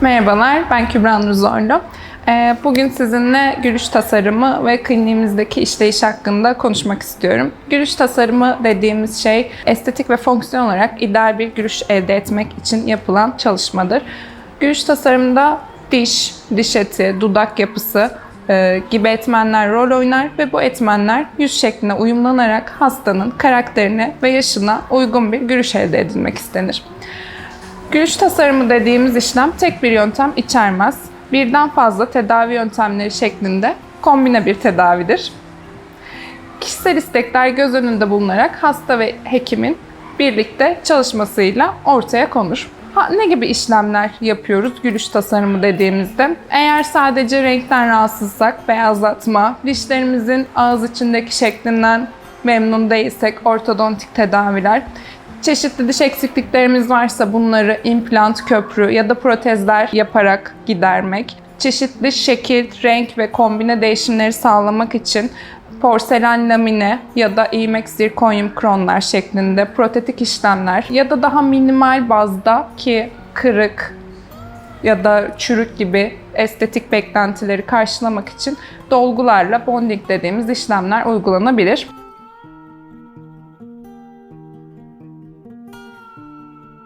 Merhabalar, ben Kübra Nur Zorlu. Ee, Bugün sizinle gülüş tasarımı ve kliniğimizdeki işleyiş hakkında konuşmak istiyorum. Gülüş tasarımı dediğimiz şey estetik ve fonksiyon olarak ideal bir gülüş elde etmek için yapılan çalışmadır. Gülüş tasarımında diş, diş eti, dudak yapısı e, gibi etmenler rol oynar ve bu etmenler yüz şekline uyumlanarak hastanın karakterine ve yaşına uygun bir gülüş elde edilmek istenir. Gülüş tasarımı dediğimiz işlem tek bir yöntem içermez. Birden fazla tedavi yöntemleri şeklinde kombine bir tedavidir. Kişisel istekler göz önünde bulunarak hasta ve hekimin birlikte çalışmasıyla ortaya konur. Ha, ne gibi işlemler yapıyoruz gülüş tasarımı dediğimizde? Eğer sadece renkten rahatsızsak beyazlatma, dişlerimizin ağız içindeki şeklinden memnun değilsek ortodontik tedaviler, Çeşitli diş eksikliklerimiz varsa bunları implant, köprü ya da protezler yaparak gidermek. Çeşitli şekil, renk ve kombine değişimleri sağlamak için porselen lamine ya da IMEX zirkonyum kronlar şeklinde protetik işlemler ya da daha minimal bazda ki kırık ya da çürük gibi estetik beklentileri karşılamak için dolgularla bonding dediğimiz işlemler uygulanabilir.